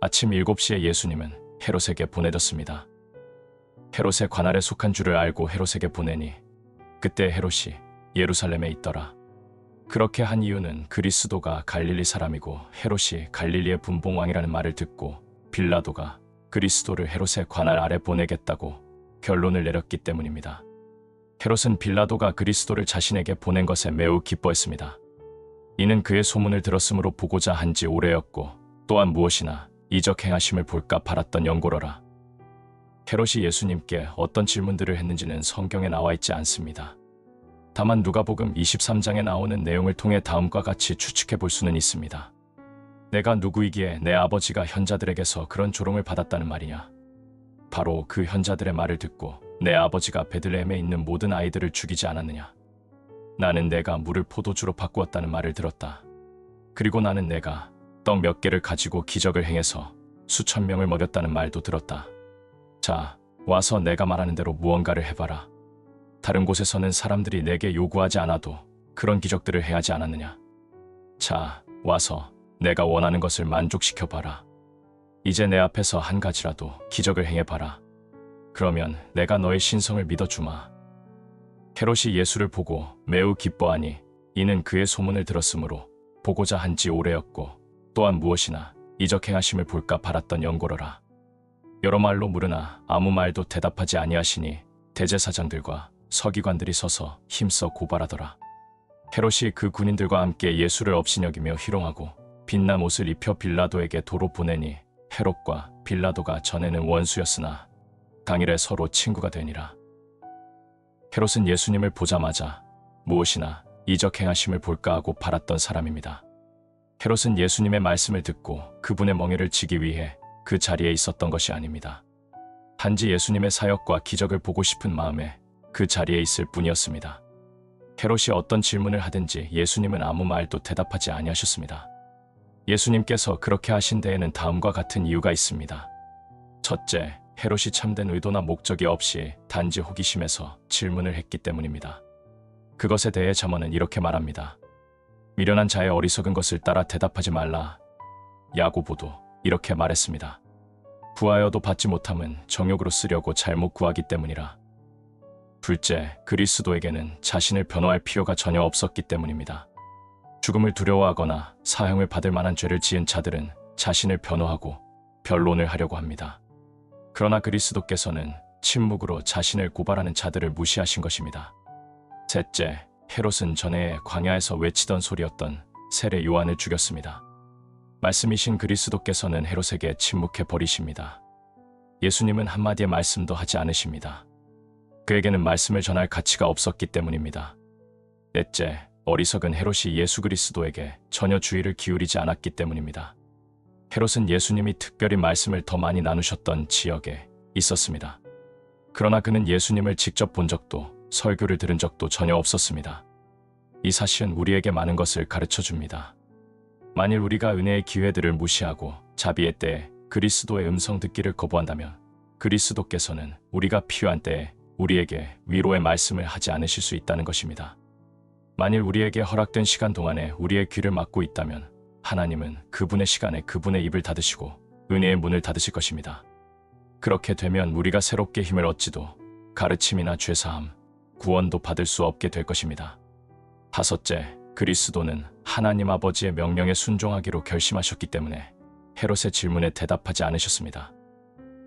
아침 7시에 예수님은 헤롯에게 보내졌습니다. 헤롯의 관할에 속한 줄을 알고 헤롯에게 보내니 그때 헤롯이 예루살렘에 있더라. 그렇게 한 이유는 그리스도가 갈릴리 사람이고 헤롯이 갈릴리의 분봉왕이라는 말을 듣고 빌라도가 그리스도를 헤롯의 관할 아래 보내겠다고 결론을 내렸기 때문입니다. 헤롯은 빌라도가 그리스도를 자신에게 보낸 것에 매우 기뻐했습니다. 이는 그의 소문을 들었으므로 보고자 한 지 오래였고 또한 무엇이나 이적 행하심을 볼까 바랐던 연고로라. 헤롯이 예수님께 어떤 질문들을 했는지는 성경에 나와 있지 않습니다. 다만 누가복음 23장에 나오는 내용을 통해 다음과 같이 추측해 볼 수는 있습니다. 내가 누구이기에 내 아버지가 현자들에게서 그런 조롱을 받았다는 말이냐? 바로 그 현자들의 말을 듣고 내 아버지가 베들레헴에 있는 모든 아이들을 죽이지 않았느냐? 나는 내가 물을 포도주로 바꾸었다는 말을 들었다. 그리고 나는 내가 떡 몇 개를 가지고 기적을 행해서 수천 명을 먹였다는 말도 들었다. 자, 와서 내가 말하는 대로 무언가를 해봐라. 다른 곳에서는 사람들이 내게 요구하지 않아도 그런 기적들을 해야 하지 않았느냐? 자, 와서 내가 원하는 것을 만족시켜봐라. 이제 내 앞에서 한 가지라도 기적을 행해봐라. 그러면 내가 너의 신성을 믿어주마. 헤롯이 예수를 보고 매우 기뻐하니 이는 그의 소문을 들었으므로 보고자 한 지 오래였고 또한 무엇이나 이적 행하심을 볼까 바랐던 연고로라. 여러 말로 물으나 아무 말도 대답하지 아니하시니 대제사장들과 서기관들이 서서 힘써 고발하더라. 헤롯이 그 군인들과 함께 예수를 업신여기며 희롱하고 빛남 옷을 입혀 빌라도에게 도로 보내니 헤롯과 빌라도가 전에는 원수였으나 당일에 서로 친구가 되니라. 헤롯은 예수님을 보자마자 무엇이나 이적 행하심을 볼까 하고 바랐던 사람입니다. 헤롯은 예수님의 말씀을 듣고 그분의 멍에를 치기 위해 그 자리에 있었던 것이 아닙니다. 단지 예수님의 사역과 기적을 보고 싶은 마음에 그 자리에 있을 뿐이었습니다. 헤롯이 어떤 질문을 하든지 예수님은 아무 말도 대답하지 아니하셨습니다. 예수님께서 그렇게 하신 데에는 다음과 같은 이유가 있습니다. 첫째, 헤롯이 참된 의도나 목적이 없이 단지 호기심에서 질문을 했기 때문입니다. 그것에 대해 잠언은 이렇게 말합니다. 미련한 자의 어리석은 것을 따라 대답하지 말라. 야고보도 이렇게 말했습니다. 구하여도 받지 못함은 정욕으로 쓰려고 잘못 구하기 때문이라. 둘째, 그리스도에게는 자신을 변호할 필요가 전혀 없었기 때문입니다. 죽음을 두려워하거나 사형을 받을 만한 죄를 지은 자들은 자신을 변호하고 변론을 하려고 합니다. 그러나 그리스도께서는 침묵으로 자신을 고발하는 자들을 무시하신 것입니다. 셋째, 헤롯은 전에 광야에서 외치던 소리였던 세례 요한을 죽였습니다. 말씀이신 그리스도께서는 헤롯에게 침묵해 버리십니다. 예수님은 한마디의 말씀도 하지 않으십니다. 그에게는 말씀을 전할 가치가 없었기 때문입니다. 넷째, 어리석은 헤롯이 예수 그리스도에게 전혀 주의를 기울이지 않았기 때문입니다. 헤롯은 예수님이 특별히 말씀을 더 많이 나누셨던 지역에 있었습니다. 그러나 그는 예수님을 직접 본 적도 설교를 들은 적도 전혀 없었습니다. 이 사실은 우리에게 많은 것을 가르쳐 줍니다. 만일 우리가 은혜의 기회들을 무시하고 자비의 때에 그리스도의 음성 듣기를 거부한다면 그리스도께서는 우리가 필요한 때에 우리에게 위로의 말씀을 하지 않으실 수 있다는 것입니다. 만일 우리에게 허락된 시간 동안에 우리의 귀를 막고 있다면 하나님은 그분의 시간에 그분의 입을 닫으시고 은혜의 문을 닫으실 것입니다. 그렇게 되면 우리가 새롭게 힘을 얻지도 가르침이나 죄사함, 구원도 받을 수 없게 될 것입니다. 다섯째, 그리스도는 하나님 아버지의 명령에 순종하기로 결심하셨기 때문에 헤롯의 질문에 대답하지 않으셨습니다.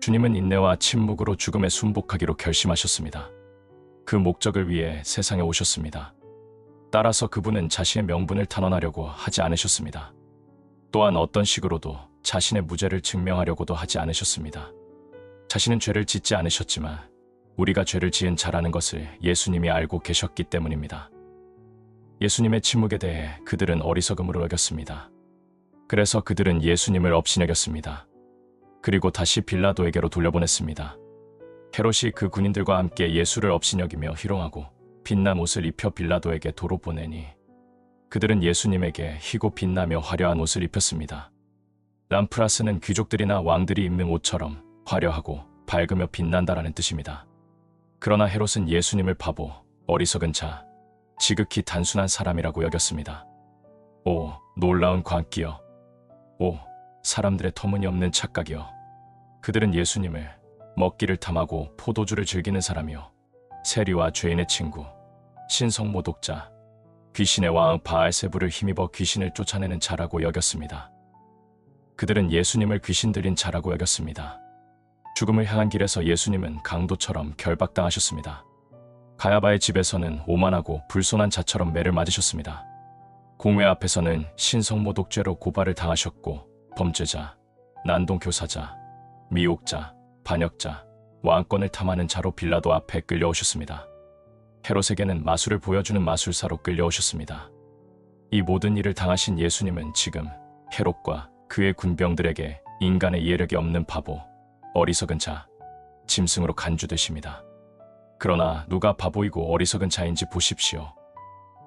주님은 인내와 침묵으로 죽음에 순복하기로 결심하셨습니다. 그 목적을 위해 세상에 오셨습니다. 따라서 그분은 자신의 명분을 탄원하려고 하지 않으셨습니다. 또한 어떤 식으로도 자신의 무죄를 증명하려고도 하지 않으셨습니다. 자신은 죄를 짓지 않으셨지만 우리가 죄를 지은 자라는 것을 예수님이 알고 계셨기 때문입니다. 예수님의 침묵에 대해 그들은 어리석음으로 여겼습니다. 그래서 그들은 예수님을 업신여겼습니다. 그리고 다시 빌라도에게로 돌려보냈습니다. 헤롯이 그 군인들과 함께 예수를 업신여기며 희롱하고 빛난 옷을 입혀 빌라도에게 도로 보내니 그들은 예수님에게 희고 빛나며 화려한 옷을 입혔습니다. 람프라스는 귀족들이나 왕들이 입는 옷처럼 화려하고 밝으며 빛난다라는 뜻입니다. 그러나 헤롯은 예수님을 바보, 어리석은 자, 지극히 단순한 사람이라고 여겼습니다. 오, 놀라운 광기여. 오, 사람들의 터무니없는 착각이요. 그들은 예수님을 먹기를 탐하고 포도주를 즐기는 사람이요. 세리와 죄인의 친구, 신성모독자, 귀신의 왕 바알세부를 힘입어 귀신을 쫓아내는 자라고 여겼습니다. 그들은 예수님을 귀신 들인 자라고 여겼습니다. 죽음을 향한 길에서 예수님은 강도처럼 결박당하셨습니다. 가야바의 집에서는 오만하고 불손한 자처럼 매를 맞으셨습니다. 공회 앞에서는 신성모독죄로 고발을 당하셨고 범죄자, 난동교사자, 미혹자, 반역자, 왕권을 탐하는 자로 빌라도 앞에 끌려오셨습니다. 헤롯에게는 마술을 보여주는 마술사로 끌려오셨습니다. 이 모든 일을 당하신 예수님은 지금 헤롯과 그의 군병들에게 인간의 이해력이 없는 바보, 어리석은 자, 짐승으로 간주되십니다. 그러나 누가 바보이고 어리석은 자인지 보십시오.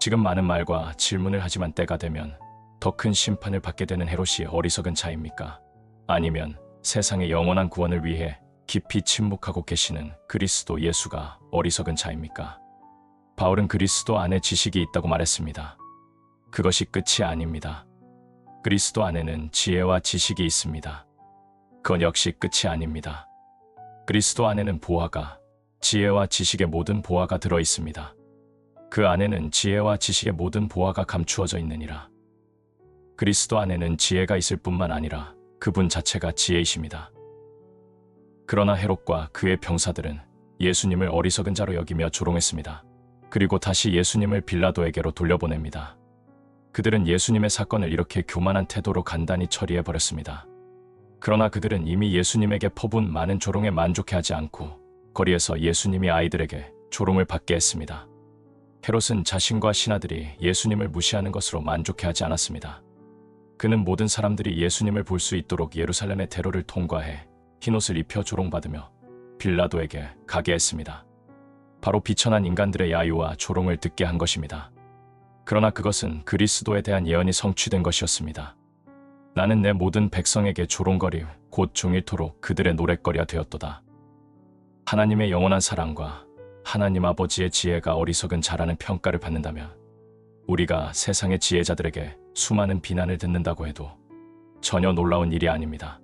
지금 많은 말과 질문을 하지만 때가 되면 더 큰 심판을 받게 되는 헤롯이 어리석은 자입니까? 아니면 세상의 영원한 구원을 위해 깊이 침묵하고 계시는 그리스도 예수가 어리석은 자입니까? 바울은 그리스도 안에 지식이 있다고 말했습니다. 그것이 끝이 아닙니다. 그리스도 안에는 지혜와 지식이 있습니다. 그건 역시 끝이 아닙니다. 그리스도 안에는 보화가, 지혜와 지식의 모든 보화가 들어 있습니다. 그 안에는 지혜와 지식의 모든 보화가 감추어져 있느니라. 그리스도 안에는 지혜가 있을 뿐만 아니라 그분 자체가 지혜이십니다. 그러나 헤롯과 그의 병사들은 예수님을 어리석은 자로 여기며 조롱했습니다. 그리고 다시 예수님을 빌라도에게로 돌려보냅니다. 그들은 예수님의 사건을 이렇게 교만한 태도로 간단히 처리해 버렸습니다. 그러나 그들은 이미 예수님에게 퍼본 많은 조롱에 만족해하지 않고 거리에서 예수님이 아이들에게 조롱을 받게 했습니다. 헤롯은 자신과 신하들이 예수님을 무시하는 것으로 만족해하지 않았습니다. 그는 모든 사람들이 예수님을 볼 수 있도록 예루살렘의 대로를 통과해 흰옷을 입혀 조롱받으며 빌라도에게 가게 했습니다. 바로 비천한 인간들의 야유와 조롱을 듣게 한 것입니다. 그러나 그것은 그리스도에 대한 예언이 성취된 것이었습니다. 나는 내 모든 백성에게 조롱거리 곧 종일토록 그들의 노랫거리가 되었도다. 하나님의 영원한 사랑과 하나님 아버지의 지혜가 어리석은 자라는 평가를 받는다면 우리가 세상의 지혜자들에게 수많은 비난을 듣는다고 해도 전혀 놀라운 일이 아닙니다.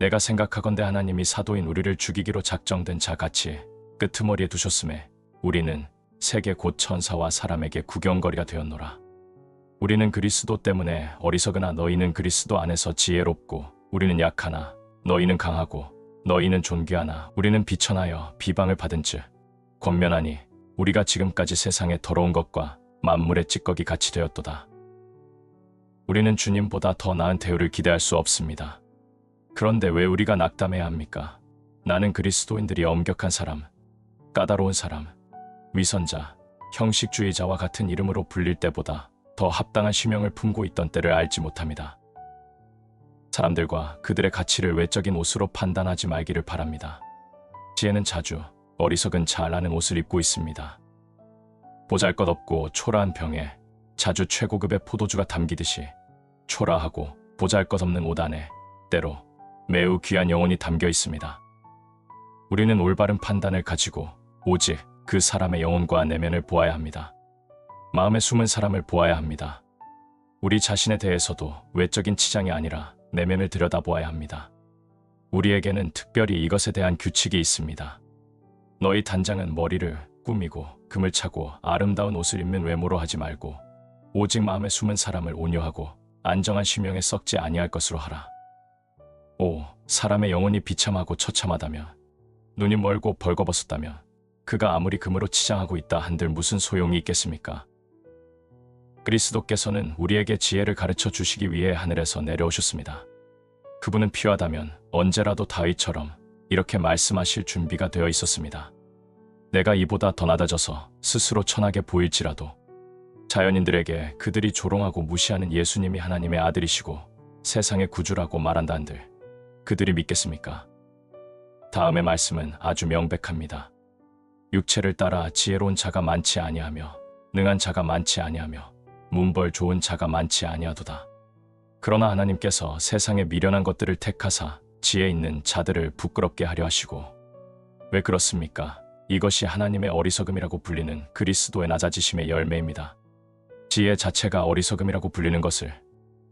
내가 생각하건대 하나님이 사도인 우리를 죽이기로 작정된 자 같이 끄트머리에 두셨음에 우리는 세계 곧 천사와 사람에게 구경거리가 되었노라. 우리는 그리스도 때문에 어리석으나 너희는 그리스도 안에서 지혜롭고 우리는 약하나 너희는 강하고 너희는 존귀하나 우리는 비천하여 비방을 받은즉 권면하니 우리가 지금까지 세상의 더러운 것과 만물의 찌꺼기 같이 되었도다. 우리는 주님보다 더 나은 대우를 기대할 수 없습니다. 그런데 왜 우리가 낙담해야 합니까? 나는 그리스도인들이 엄격한 사람, 까다로운 사람, 위선자, 형식주의자와 같은 이름으로 불릴 때보다 더 합당한 심형을 품고 있던 때를 알지 못합니다. 사람들과 그들의 가치를 외적인 옷으로 판단하지 말기를 바랍니다. 지혜는 자주 어리석은 자라는 옷을 입고 있습니다. 보잘것없고 초라한 병에 자주 최고급의 포도주가 담기듯이 초라하고 보잘것없는 옷 안에 때로 매우 귀한 영혼이 담겨 있습니다. 우리는 올바른 판단을 가지고 오직 그 사람의 영혼과 내면을 보아야 합니다. 마음에 숨은 사람을 보아야 합니다. 우리 자신에 대해서도 외적인 치장이 아니라 내면을 들여다보아야 합니다. 우리에게는 특별히 이것에 대한 규칙이 있습니다. 너희 단장은 머리를 꾸미고 금을 차고 아름다운 옷을 입는 외모로 하지 말고 오직 마음에 숨은 사람을 온유하고 안정한 심령에 썩지 아니할 것으로 하라. 오, 사람의 영혼이 비참하고 처참하다면 눈이 멀고 벌거벗었다면 그가 아무리 금으로 치장하고 있다 한들 무슨 소용이 있겠습니까? 그리스도께서는 우리에게 지혜를 가르쳐 주시기 위해 하늘에서 내려오셨습니다. 그분은 필요하다면 언제라도 다윗처럼 이렇게 말씀하실 준비가 되어 있었습니다. 내가 이보다 더 낮아져서 스스로 천하게 보일지라도 자연인들에게 그들이 조롱하고 무시하는 예수님이 하나님의 아들이시고 세상의 구주라고 말한다 한들 그들이 믿겠습니까? 다음의 말씀은 아주 명백합니다. 육체를 따라 지혜로운 자가 많지 아니하며 능한 자가 많지 아니하며 문벌 좋은 자가 많지 아니하도다. 그러나 하나님께서 세상의 미련한 것들을 택하사 지혜 있는 자들을 부끄럽게 하려 하시고 왜 그렇습니까? 이것이 하나님의 어리석음이라고 불리는 그리스도의 낮아지심의 열매입니다. 지혜 자체가 어리석음이라고 불리는 것을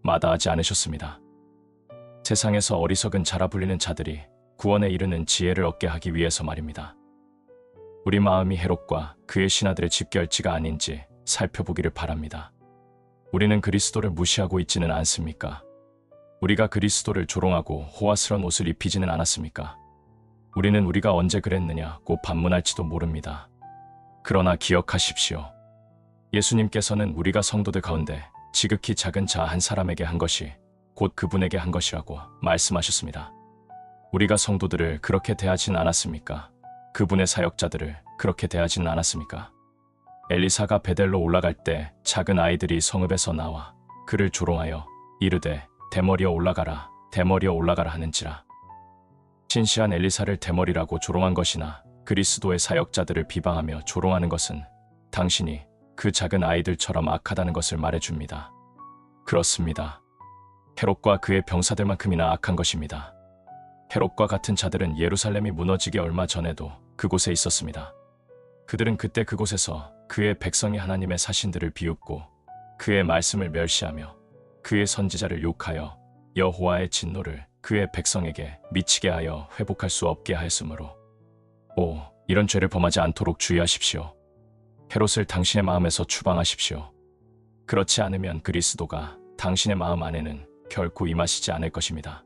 마다하지 않으셨습니다. 세상에서 어리석은 자라 불리는 자들이 구원에 이르는 지혜를 얻게 하기 위해서 말입니다. 우리 마음이 헤롯과 그의 신하들의 집결지가 아닌지 살펴보기를 바랍니다. 우리는 그리스도를 무시하고 있지는 않습니까? 우리가 그리스도를 조롱하고 호화스러운 옷을 입히지는 않았습니까? 우리는 우리가 언제 그랬느냐고 반문할지도 모릅니다. 그러나 기억하십시오. 예수님께서는 우리가 성도들 가운데 지극히 작은 자 한 사람에게 한 것이 곧 그분에게 한 것이라고 말씀하셨습니다. 우리가 성도들을 그렇게 대하진 않았습니까? 그분의 사역자들을 그렇게 대하진 않았습니까? 엘리사가 베델로 올라갈 때 작은 아이들이 성읍에서 나와 그를 조롱하여 이르되 대머리여 올라가라 대머리여 올라가라 하는지라 신시한 엘리사를 대머리라고 조롱한 것이나 그리스도의 사역자들을 비방하며 조롱하는 것은 당신이 그 작은 아이들처럼 악하다는 것을 말해줍니다. 그렇습니다. 헤롯과 그의 병사들만큼이나 악한 것입니다. 헤롯과 같은 자들은 예루살렘이 무너지기 얼마 전에도 그곳에 있었습니다. 그들은 그때 그곳에서 그의 백성이 하나님의 사신들을 비웃고 그의 말씀을 멸시하며 그의 선지자를 욕하여 여호와의 진노를 그의 백성에게 미치게 하여 회복할 수 없게 하였으므로 오 이런 죄를 범하지 않도록 주의하십시오. 헤롯을 당신의 마음에서 추방하십시오. 그렇지 않으면 그리스도가 당신의 마음 안에는 결코 임하시지 않을 것입니다.